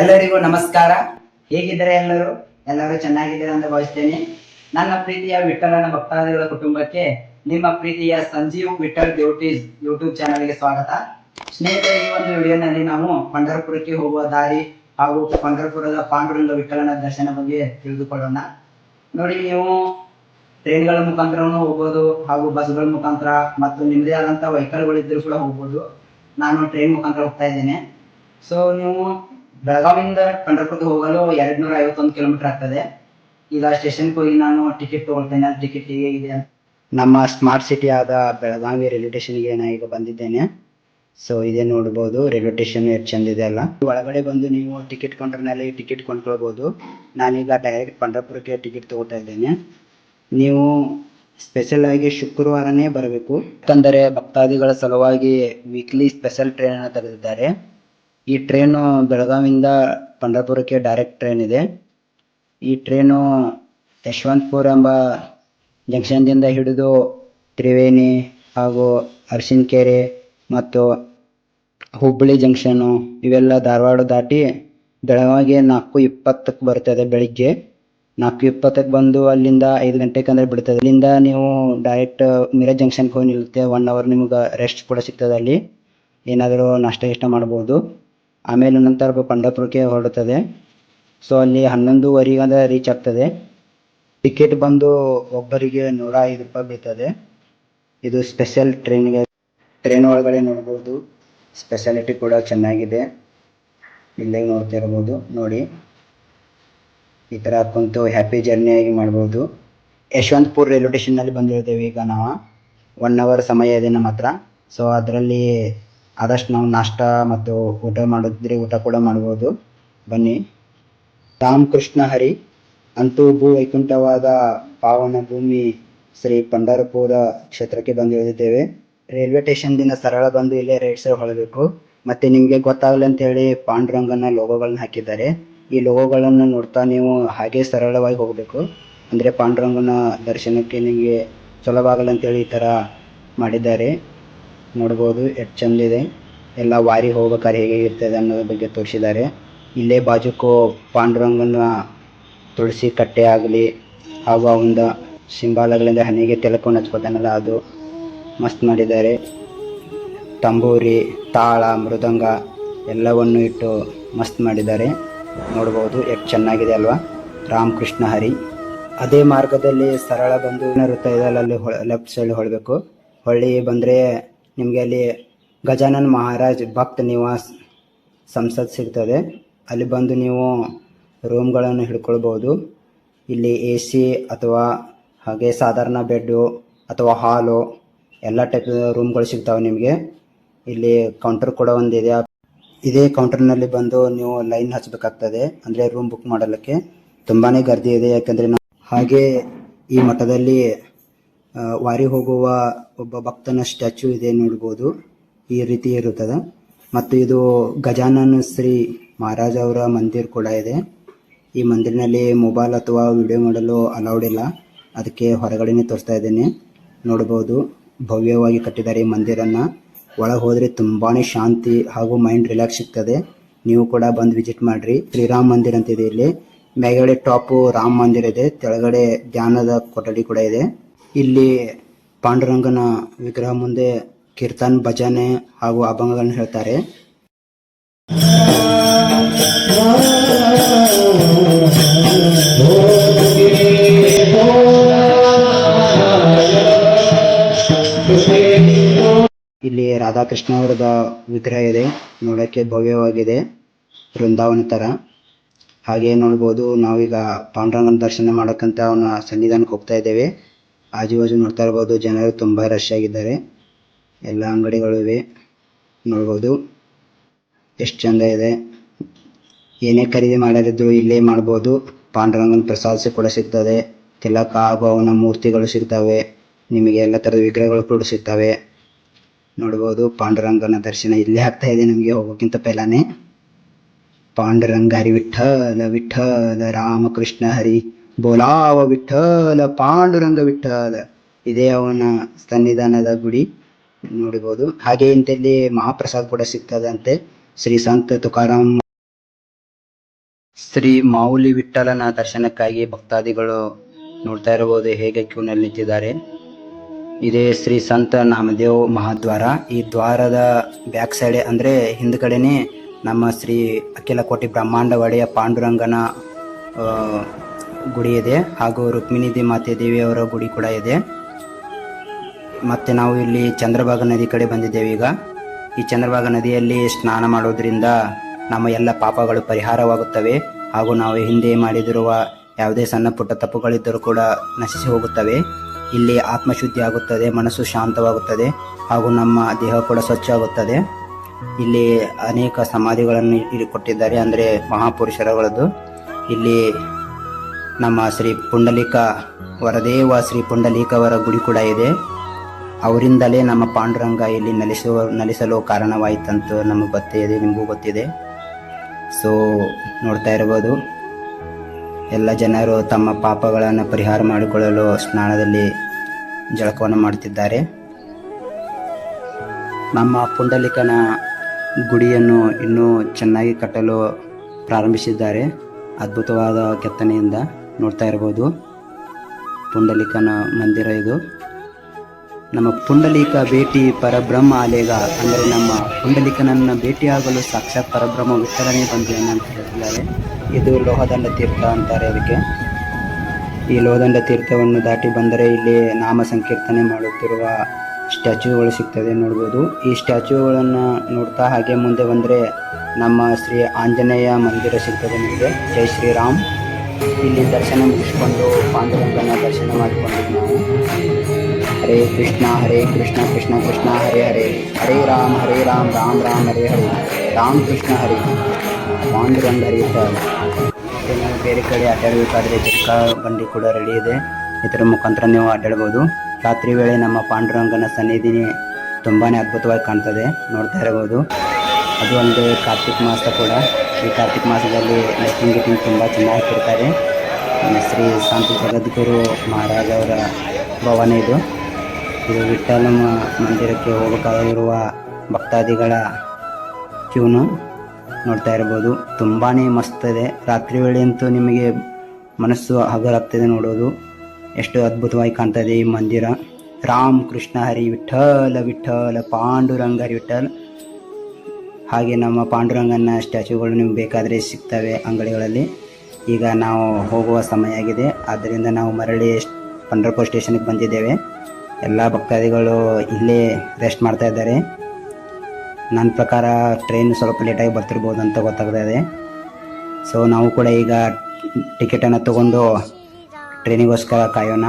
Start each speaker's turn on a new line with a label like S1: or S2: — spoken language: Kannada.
S1: ಎಲ್ಲರಿಗೂ ನಮಸ್ಕಾರ. ಹೇಗಿದ್ದಾರೆ ಎಲ್ಲರೂ? ಎಲ್ಲರೂ ಚೆನ್ನಾಗಿದ್ದೀರಾ ಅಂತ ಭಾವಿಸ್ತೇನೆ. ನನ್ನ ಪ್ರೀತಿಯ ವಿಠಲನ ಭಕ್ತಾದಿಗಳ ಕುಟುಂಬಕ್ಕೆ ನಿಮ್ಮ ಪ್ರೀತಿಯ ಸಂಜೀವ್ ವಿಠಲ್ ಡ್ಯೂಟೀಸ್ ಯೂಟ್ಯೂಬ್ ಚಾನಲ್ಗೆ ಸ್ವಾಗತ. ಸ್ನೇಹಿತರೆ, ಈ ಒಂದು ವಿಡಿಯೋನಲ್ಲಿ ನಾವು ಪಂಢರಪುರಕ್ಕೆ ಹೋಗುವ ದಾರಿ ಹಾಗೂ ಪಂಢರಪುರದ ಪಾಂಡುರಂಗ ವಿಠಲನ ದರ್ಶನ ಬಗ್ಗೆ ತಿಳಿದುಕೊಳ್ಳೋಣ. ನೋಡಿ, ನೀವು ಟ್ರೈನ್ಗಳ ಮುಖಾಂತರನೂ ಹೋಗ್ಬೋದು ಹಾಗೂ ಬಸ್ಗಳ ಮುಖಾಂತರ ಮತ್ತು ನಿಮ್ಮದೇ ಆದಂಥ ವೆಹಿಕಲ್ಗಳಿದ್ದರೂ ಕೂಡ ಹೋಗ್ಬೋದು. ನಾನು ಟ್ರೈನ್ ಮುಖಾಂತರ ಹೋಗ್ತಾ ಇದ್ದೇನೆ. ಸೊ ನೀವು ಬೆಳಗಾವಿಂದ ಪಂಢರಪುರಕ್ಕೆ ಹೋಗಲು ಎರಡ್ ನೂರ ಐವತ್ತೊಂದು ಕಿಲೋಮೀಟರ್ ಆಗ್ತದೆ. ಈಗ ಸ್ಟೇಷನ್ಗೆ ಹೋಗಿ ನಾನು ಟಿಕೆಟ್ ತಗೊಳ್ತೇನೆ. ಟಿಕೆಟ್ ಅಂತ ನಮ್ಮ ಸ್ಮಾರ್ಟ್ ಸಿಟಿ ಆದ ಬೆಳಗಾವಿ ರೈಲ್ವೆ ಸ್ಟೇಷನ್ಗೆ ನಾನು ಈಗ ಬಂದಿದ್ದೇನೆ. ಸೊ ಇದೇ ನೋಡ್ಬೋದು. ರೈಲ್ವೆ ಸ್ಟೇಷನ್ ಎಷ್ಟು ಚಂದ ಇದೆ ಅಲ್ಲ? ಒಳಗಡೆ ಬಂದು ನೀವು ಟಿಕೆಟ್ ಕೌಂಟರ್ನಲ್ಲಿ ಟಿಕೆಟ್ ಕೊಂಡ್ಕೊಳ್ಬೋದು. ನಾನೀಗ ಡೈರೆಕ್ಟ್ ಪಂಡರ್ಪುರಕ್ಕೆ ಟಿಕೆಟ್ ತಗೋತಾ ಇದ್ದೇನೆ. ನೀವು ಸ್ಪೆಷಲ್ ಆಗಿ ಶುಕ್ರವಾರನೇ ಬರಬೇಕು. ಯಾಕಂದರೆ ಭಕ್ತಾದಿಗಳ ಸಲುವಾಗಿ ವೀಕ್ಲಿ ಸ್ಪೆಷಲ್ ಟ್ರೈನ್ ಅನ್ನು ತೆಗೆದಿದ್ದಾರೆ. ಈ ಟ್ರೈನು ಬೆಳಗಾವಿಯಿಂದ ಪಂಢರಪುರಕ್ಕೆ ಡೈರೆಕ್ಟ್ ಟ್ರೈನ್ ಇದೆ. ಈ ಟ್ರೈನು ಯಶವಂತಪುರ ಎಂಬ ಜಂಕ್ಷನ್ದಿಂದ ಹಿಡಿದು ತ್ರಿವೇಣಿ ಹಾಗೂ ಅರಸಿನಕೆರೆ ಮತ್ತು ಹುಬ್ಬಳ್ಳಿ ಜಂಕ್ಷನ್ನು ಇವೆಲ್ಲ ಧಾರವಾಡ ದಾಟಿ ಬೆಳಗಾವಿಗೆ ನಾಲ್ಕು ಇಪ್ಪತ್ತಕ್ಕೆ ಬರ್ತದೆ ಬೆಳಿಗ್ಗೆ. ನಾಲ್ಕು ಇಪ್ಪತ್ತಕ್ಕೆ ಬಂದು ಅಲ್ಲಿಂದ ಐದು ಗಂಟೆಗೆ ಅಂದರೆ ಬಿಡ್ತದೆ. ಅಲ್ಲಿಂದ ನೀವು ಡೈರೆಕ್ಟ್ ಮಿರಜ್ ಜಂಕ್ಷನ್ಗೆ ಹೋಗಿ ನಿಲ್ಲುತ್ತೆ. ಒನ್ ಅವರ್ ನಿಮ್ಗೆ ರೆಸ್ಟ್ ಕೂಡ ಸಿಗ್ತದೆ ಅಲ್ಲಿ. ಏನಾದರೂ ನಾಷ್ಟ ಗಿಷ್ಟ ಮಾಡ್ಬೋದು. ಆಮೇಲೆ ನಂತರ ಪಂಢರಪುರಕ್ಕೆ ಹೊರಡುತ್ತದೆ ಸೊ ಅಲ್ಲಿ ಹನ್ನೊಂದುವರೆಗೆ ಅಂದರೆ ರೀಚ್ ಆಗ್ತದೆ. ಟಿಕೆಟ್ ಬಂದು ಒಬ್ಬರಿಗೆ ನೂರ ಐದು ರೂಪಾಯಿ ಬೀಳ್ತದೆ. ಇದು ಸ್ಪೆಷಲ್ ಟ್ರೈನ್ಗೆ ಟ್ರೈನ್ ಒಳಗಡೆ ನೋಡ್ಬೋದು. ಸ್ಪೆಷಾಲಿಟಿ ಕೂಡ ಚೆನ್ನಾಗಿದೆ. ಇಲ್ಲೇ ನೋಡ್ತಿರ್ಬೋದು, ನೋಡಿ. ಈ ಥರ ಕುಂತು ಹ್ಯಾಪಿ ಜರ್ನಿಯಾಗಿ ಮಾಡ್ಬೋದು. ಯಶವಂತಪುರ ರೈಲ್ವೆ ಸ್ಟೇಷನ್ನಲ್ಲಿ ಬಂದಿರ್ತೇವೆ ಈಗ ನಾವು. ಒನ್ ಅವರ್ ಸಮಯ ಇದೆ ನಮ್ಮ ಹತ್ರ. ಸೊ ಅದರಲ್ಲಿ ಆದಷ್ಟು ನಾವು ನಾಷ್ಟ ಮತ್ತು ಊಟ ಮಾಡಿದ್ರೆ ಊಟ ಕೂಡ ಮಾಡ್ಬೋದು. ಬನ್ನಿ. ರಾಮಕೃಷ್ಣ ಹರಿ, ಅಂತೂ ಭೂ ವೈಕುಂಠವಾದ ಪಾವನ ಭೂಮಿ ಶ್ರೀ ಪಂಡರಪುರ ಕ್ಷೇತ್ರಕ್ಕೆ ಬಂದು ಇಳಿದಿದ್ದೇವೆ. ರೈಲ್ವೆ ಸ್ಟೇಷನ್ದಿಂದ ಸರಳ ಬಂದು ಇಲ್ಲೇ ರೈಟ್ ಸೈಡ್ ಹೊಳಬೇಕು ಮತ್ತೆ ನಿಮಗೆ ಗೊತ್ತಾಗಲಿ ಅಂತ ಹೇಳಿ ಪಾಂಡುರಂಗನ ಲೋಗೋಗಳನ್ನ ಹಾಕಿದ್ದಾರೆ. ಈ ಲೋಗೋಗಳನ್ನು ನೋಡ್ತಾ ನೀವು ಹಾಗೆ ಸರಳವಾಗಿ ಹೋಗಬೇಕು. ಅಂದರೆ ಪಾಂಡುರಂಗನ ದರ್ಶನಕ್ಕೆ ನಿಮಗೆ ಸುಲಭ ಆಗಲ್ಲ ಅಂತೇಳಿ ಈ ಥರ ಮಾಡಿದ್ದಾರೆ. ನೋಡ್ಬೋದು ಎಷ್ಟು ಚಂದ ಇದೆ. ಎಲ್ಲ ವಾರಿ ಹೋಗ್ಬೇಕಾದ್ರೆ ಹೇಗೆ ಇರ್ತದೆ ಅನ್ನೋದ್ರ ಬಗ್ಗೆ ತೋರಿಸಿದ್ದಾರೆ. ಇಲ್ಲೇ ಬಾಜುಕು ಪಾಂಡುರಂಗನ ತುಳಸಿ ಕಟ್ಟೆ ಆಗಲಿ, ಹಾಗೂ ಅವನ ಸಿಂಬಾಲಗಳಿಂದ ಹನಿಗೆ ತೆಲಕೊಂಡು ಹಚ್ಕೋತಾನಲ್ಲ ಅದು ಮಸ್ತ್ ಮಾಡಿದ್ದಾರೆ. ತಂಬೂರಿ, ತಾಳ, ಮೃದಂಗ ಎಲ್ಲವನ್ನು ಇಟ್ಟು ಮಸ್ತ್ ಮಾಡಿದ್ದಾರೆ. ನೋಡ್ಬೋದು ಎಷ್ಟು ಚೆನ್ನಾಗಿದೆ ಅಲ್ವಾ? ರಾಮಕೃಷ್ಣ ಹರಿ. ಅದೇ ಮಾರ್ಗದಲ್ಲಿ ಸರಳ ಬಂದು ಇದೆ ಅಲ್ಲಿ ಲೆಫ್ಟ್ ಸೈಡ್ ಹೊಳಬೇಕು. ಹೊಳ್ಳಿ ಬಂದರೆ ನಿಮಗೆ ಅಲ್ಲಿ ಗಜಾನನ್ ಮಹಾರಾಜ್ ಭಕ್ತ ನಿವಾಸ್ ಸಂಸತ್ ಸಿಗ್ತದೆ. ಅಲ್ಲಿ ಬಂದು ನೀವು ರೂಮ್ಗಳನ್ನು ಹಿಡ್ಕೊಳ್ಬೋದು. ಇಲ್ಲಿ ಎ ಸಿ ಅಥವಾ ಹಾಗೆ ಸಾಧಾರಣ ಬೆಡ್ಡು ಅಥವಾ ಹಾಲು ಎಲ್ಲ ಟೈಪ್ ರೂಮ್ಗಳು ಸಿಗ್ತಾವೆ ನಿಮಗೆ. ಇಲ್ಲಿ ಕೌಂಟರ್ ಕೂಡ ಒಂದಿದೆ. ಇದೇ ಕೌಂಟರ್ನಲ್ಲಿ ಬಂದು ನೀವು ಲೈನ್ ಹಚ್ಚಬೇಕಾಗ್ತದೆ ಅಂದರೆ ರೂಮ್ ಬುಕ್ ಮಾಡಲಿಕ್ಕೆ. ತುಂಬಾ ಗರ್ದಿ ಇದೆ ಯಾಕಂದರೆ ಹಾಗೆ ಈ ಮಠದಲ್ಲಿ ವಾರಿ ಹೋಗುವ ಒಬ್ಬ ಭಕ್ತನ ಸ್ಟ್ಯಾಚು ಇದೆ ನೋಡ್ಬೋದು. ಈ ರೀತಿ ಇರುತ್ತದೆ. ಮತ್ತು ಇದು ಗಜಾನನ ಶ್ರೀ ಮಹಾರಾಜ ಅವರ ಮಂದಿರ್ ಕೂಡ ಇದೆ. ಈ ಮಂದಿರಿನಲ್ಲಿ ಮೊಬೈಲ್ ಅಥವಾ ವಿಡಿಯೋ ಮಾಡಲು ಅಲೌಡ್ ಇಲ್ಲ. ಅದಕ್ಕೆ ಹೊರಗಡೆನೆ ತೋರಿಸ್ತಾ ಇದ್ದೇನೆ. ನೋಡ್ಬೋದು. ಭವ್ಯವಾಗಿ ಕಟ್ಟಿದ್ದಾರೆ ಈ ಮಂದಿರನ್ನು. ಒಳಗೆ ಹೋದರೆ ತುಂಬಾ ಶಾಂತಿ ಹಾಗೂ ಮೈಂಡ್ ರಿಲ್ಯಾಕ್ಸ್ ಸಿಗ್ತದೆ. ನೀವು ಕೂಡ ಬಂದು ವಿಸಿಟ್ ಮಾಡಿರಿ. ಶ್ರೀರಾಮ್ ಮಂದಿರ್ ಅಂತ ಇದೆ ಇಲ್ಲಿ. ಮೇಲ್ಗಡೆ ಟಾಪು ರಾಮ್ ಮಂದಿರ ಇದೆ. ಕೆಳಗಡೆ ಧ್ಯಾನದ ಕೊಠಡಿ ಕೂಡ ಇದೆ. ಇಲ್ಲಿ ಪಾಂಡುರಂಗನ ವಿಗ್ರಹ ಮುಂದೆ ಕೀರ್ತನ್ ಭಜನೆ ಹಾಗೂ ಅಭಂಗಗಳನ್ನು ಹೇಳ್ತಾರೆ. ಇಲ್ಲಿ ರಾಧಾಕೃಷ್ಣ ಅವರದ ವಿಗ್ರಹ ಇದೆ. ನೋಡಕ್ಕೆ ಭವ್ಯವಾಗಿದೆ. ವೃಂದಾವನ ತರ. ಹಾಗೆ ನೋಡ್ಬೋದು ನಾವೀಗ ಪಾಂಡುರಂಗನ ದರ್ಶನ ಮಾಡಕ್ಕಂತ ಅವನ ಸನ್ನಿಧಾನಕ್ಕೆ ಹೋಗ್ತಾ ಇದ್ದೇವೆ. ಆಜು ಬಾಜು ನೋಡ್ತಾ ಇರಬಹುದು ಜನರು ತುಂಬಾ ರಶ್ ಆಗಿದ್ದಾರೆ. ಎಲ್ಲ ಅಂಗಡಿಗಳು ಇವೆ. ನೋಡಬಹುದು ಎಷ್ಟು ಚಂದ ಇದೆ. ಏನೇ ಖರೀದಿ ಮಾಡೋದಿದ್ರು ಇಲ್ಲೇ ಮಾಡ್ಬೋದು. ಪಾಂಡುರಂಗನ ಪ್ರಸಾದ ಕೂಡ ಸಿಗ್ತದೆ. ತಿಲಕ ಅವನ ಮೂರ್ತಿಗಳು ಸಿಗ್ತವೆ. ನಿಮಗೆ ಎಲ್ಲ ತರದ ವಿಗ್ರಹಗಳು ಕೂಡ ಸಿಗ್ತವೆ. ನೋಡಬಹುದು ಪಾಂಡುರಂಗನ ದರ್ಶನ ಇಲ್ಲೇ ಆಗ್ತಾ ಇದೆ ನಿಮಗೆ ಹೋಗೋಕ್ಕಿಂತ ಪೆಹಲಾನೆ ಪಾಂಡುರಂಗ ಹರಿ ವಿಠಲ ವಿಠಲ ರಾಮಕೃಷ್ಣ ಹರಿ. ಬೋಲಾವ ವಿಠಲ ಪಾಂಡುರಂಗ ವಿಠಲ ಇದೇ ಅವನ ಸನ್ನಿಧಾನದ ಗುಡಿ ನೋಡಬಹುದು. ಹಾಗೆ ಇಂತಲ್ಲಿ ಮಹಾಪ್ರಸಾದ ಕೂಡ ಸಿಗ್ತದಂತೆ. ಶ್ರೀ ಸಂತ ತುಕಾರಾಮ್ ಶ್ರೀ ಮಾವುಲಿ ವಿಠಲನ ದರ್ಶನಕ್ಕಾಗಿ ಭಕ್ತಾದಿಗಳು ನೋಡ್ತಾ ಇರಬಹುದು ಹೇಗೆ ಕ್ಯೂನಲ್ಲಿ ನಿಂತಿದ್ದಾರೆ. ಇದೇ ಶ್ರೀ ಸಂತ ನಾಮದೇವ್ ಮಹಾದ್ವಾರ. ಈ ದ್ವಾರದ ಬ್ಯಾಕ್ ಸೈಡ್ ಅಂದ್ರೆ ಹಿಂದ್ಗಡೆನೆ ನಮ್ಮ ಶ್ರೀ ಅಖಿಲ ಕೋಟಿ ಬ್ರಹ್ಮಾಂಡ ಒಡೆಯ ಪಾಂಡುರಂಗನ ಗುಡಿ ಇದೆ ಹಾಗೂ ರುಕ್ಮಿಣಿ ಮಾತೆ ದೇವಿಯವರ ಗುಡಿ ಕೂಡ ಇದೆ. ಮತ್ತೆ ನಾವು ಇಲ್ಲಿ ಚಂದ್ರಭಾಗ ನದಿ ಕಡೆ ಬಂದಿದ್ದೇವೆ ಈಗ. ಈ ಚಂದ್ರಭಾಗ ನದಿಯಲ್ಲಿ ಸ್ನಾನ ಮಾಡೋದ್ರಿಂದ ನಮ್ಮ ಎಲ್ಲ ಪಾಪಗಳು ಪರಿಹಾರವಾಗುತ್ತವೆ ಹಾಗೂ ನಾವು ಹಿಂದೆ ಮಾಡಿದಿರುವ ಯಾವುದೇ ಸಣ್ಣ ಪುಟ್ಟ ತಪ್ಪುಗಳಿದ್ದರೂ ಕೂಡ ನಶಿಸಿ ಹೋಗುತ್ತವೆ. ಇಲ್ಲಿ ಆತ್ಮಶುದ್ಧಿ ಆಗುತ್ತದೆ, ಮನಸ್ಸು ಶಾಂತವಾಗುತ್ತದೆ ಹಾಗೂ ನಮ್ಮ ದೇಹ ಕೂಡ ಸ್ವಚ್ಛ ಆಗುತ್ತದೆ ಇಲ್ಲಿ ಅನೇಕ ಸಮಾಧಿಗಳನ್ನು ಇಲ್ಲಿ ಕೊಟ್ಟಿದ್ದಾರೆ, ಅಂದರೆ ಮಹಾಪುರುಷರಗಳದ್ದು. ಇಲ್ಲಿ ನಮ್ಮ ಶ್ರೀ ಪುಂಡಲೀಕ ವರದೇವ ಶ್ರೀ ಪುಂಡಲೀಕವರ ಗುಡಿ ಕೂಡ ಇದೆ. ಅವರಿಂದಲೇ ನಮ್ಮ ಪಾಂಡುರಂಗ ಇಲ್ಲಿ ನಲಿಸುವ ನಲಿಸಲು ಕಾರಣವಾಯಿತಂತ ನಮಗೆ ಗೊತ್ತಿದೆ ನಿಮಗೂ ಗೊತ್ತಿದೆ. ಸೊ ನೋಡ್ತಾ ಇರ್ಬೋದು. ಎಲ್ಲ ಜನರು ತಮ್ಮ ಪಾಪಗಳನ್ನು ಪರಿಹಾರ ಮಾಡಿಕೊಳ್ಳಲು ಸ್ನಾನದಲ್ಲಿ ಜಳಕವನ್ನು ಮಾಡುತ್ತಿದ್ದಾರೆ. ನಮ್ಮ ಪುಂಡಲಿಕನ ಗುಡಿಯನ್ನು ಇನ್ನೂ ಚೆನ್ನಾಗಿ ಕಟ್ಟಲು ಪ್ರಾರಂಭಿಸಿದ್ದಾರೆ. ಅದ್ಭುತವಾದ ಕೆತ್ತನೆಯಿಂದ. ನೋಡ್ತಾ ಇರ್ಬೋದು. ಪುಂಡಲಿಕನ ಮಂದಿರ ಇದು. ನಮ್ಮ ಪುಂಡಲೀಕ ಭೇಟಿ ಪರಬ್ರಹ್ಮ ಆಲೇಗ ಅಂದರೆ ನಮ್ಮ ಪುಂಡಲೀಕನನ್ನು ಭೇಟಿಯಾಗಲು ಸಾಕ್ಷಾತ್ ಪರಬ್ರಹ್ಮ ವಿಚಾರಣೆ ಬಂದೇನೆ ಅಂತ ಹೇಳ್ತಿದ್ದಾರೆ. ಇದು ಲೋಹದಂಡ ತೀರ್ಥ ಅಂತಾರೆ ಅದಕ್ಕೆ. ಈ ಲೋಹದಂಡ ತೀರ್ಥವನ್ನು ದಾಟಿ ಬಂದರೆ ಇಲ್ಲಿ ನಾಮ ಸಂಕೀರ್ತನೆ ಮಾಡುತ್ತಿರುವ ಸ್ಟ್ಯಾಚ್ಯೂಗಳು ಸಿಗ್ತದೆ ನೋಡ್ಬೋದು. ಈ ಸ್ಟ್ಯಾಚ್ಯೂಗಳನ್ನು ನೋಡ್ತಾ ಹಾಗೆ ಮುಂದೆ ಬಂದರೆ ನಮ್ಮ ಶ್ರೀ ಆಂಜನೇಯ ಮಂದಿರ ಸಿಗ್ತದೆ ನಿಮಗೆ. ಜೈ ಶ್ರೀರಾಮ್. ಇಲ್ಲಿ ದರ್ಶನ ಮುಗಿಸ್ಕೊಂಡು ಪಾಂಡುರಂಗನ ದರ್ಶನ ಮಾಡಿಕೊಂಡು ನಾವು. ಹರೇ ಕೃಷ್ಣ ಹರೇ ಕೃಷ್ಣ ಕೃಷ್ಣ ಕೃಷ್ಣ, ಹರೇ ಹರೇ. ಹರೇ ರಾಮ್ ಹರೇ ರಾಮ್ ರಾಮ್ ರಾಮ್, ಹರೇ ಹರೇ. ರಾಮ್ ಕೃಷ್ಣ ಹರಿ. ಪಾಂಡುರಂಗ ಹರಿಯುತ್ತಾರೆ ನಾವು ಬೇರೆ ಕಡೆ ಅಡ್ಡಾಡಬೇಕಾದ್ರೆ ಚಿಕ್ಕ ಬಂಡಿ ಕೂಡ ರೆಡಿ ಇದೆ. ಇದರ ಮುಖಾಂತರ ನೀವು ಅಡ್ಡಾಡ್ಬೋದು ರಾತ್ರಿ ವೇಳೆ ನಮ್ಮ ಪಾಂಡುರಂಗನ ಸನ್ನಿಧಿನಿ ತುಂಬಾ ಅದ್ಭುತವಾಗಿ ಕಾಣ್ತದೆ. ನೋಡ್ತಾ ಇರಬಹುದು. ಅದು ಒಂದು ಕಾರ್ತಿಕ್ ಮಾಸ ಕೂಡ. ಈ ಕಾರ್ತಿಕ ಮಾಸದಲ್ಲಿ ಗಿಟಿಂಗ್ ತುಂಬ ಚೆನ್ನಾಗಿ ಹಾಕಿರ್ತಾರೆ. ಶ್ರೀ ಶಾಂತಿ ಜಗದ್ಗುರು ಮಹಾರಾಜ ಅವರ ಭವನ ಇದು. ಇದು ವಿಠಲಮ್ಮ ಮಂದಿರಕ್ಕೆ ಹೋಗಬೇಕಾಗಿರುವ ಭಕ್ತಾದಿಗಳ ಕ್ಯೂನು ನೋಡ್ತಾ ಇರ್ಬೋದು. ತುಂಬಾ ಮಸ್ತ್ ಇದೆ. ರಾತ್ರಿ ವೇಳೆ ಅಂತೂ ನಿಮಗೆ ಮನಸ್ಸು ಹಗರಾಗ್ತದೆ ನೋಡೋದು. ಎಷ್ಟು ಅದ್ಭುತವಾಗಿ ಕಾಣ್ತಾ ಇದೆ ಈ ಮಂದಿರ. ರಾಮ್ ಕೃಷ್ಣ ಹರಿ ವಿಠಲ ವಿಠಲ ಪಾಂಡುರಂಗ ಹರಿ ವಿಠಲ್ ಹಾಗೆ ನಮ್ಮ ಪಾಂಡುರಂಗನ ಸ್ಟ್ಯಾಚ್ಯೂಗಳು ನಿಮ್ಗೆ ಬೇಕಾದರೆ ಸಿಗ್ತವೆ ಅಂಗಡಿಗಳಲ್ಲಿ. ಈಗ ನಾವು ಹೋಗುವ ಸಮಯ ಆಗಿದೆ. ಆದ್ದರಿಂದ ನಾವು ಮರಳಿ ಪಂಡ್ರಪುರ ಸ್ಟೇಷನ್ಗೆ ಬಂದಿದ್ದೇವೆ. ಎಲ್ಲ ಭಕ್ತಾದಿಗಳು ಇಲ್ಲೇ ರೆಸ್ಟ್ ಮಾಡ್ತಾ ಇದ್ದಾರೆ. ನನ್ನ ಪ್ರಕಾರ ಟ್ರೈನ್ ಸ್ವಲ್ಪ ಲೇಟಾಗಿ ಬರ್ತಿರ್ಬೋದು ಅಂತ ಗೊತ್ತಾಗ್ತಾ ಇದೆ. ಸೊ ನಾವು ಕೂಡ ಈಗ ಟಿಕೆಟನ್ನು ತಗೊಂಡು ಟ್ರೈನಿಗೋಸ್ಕರ ಕಾಯೋಣ.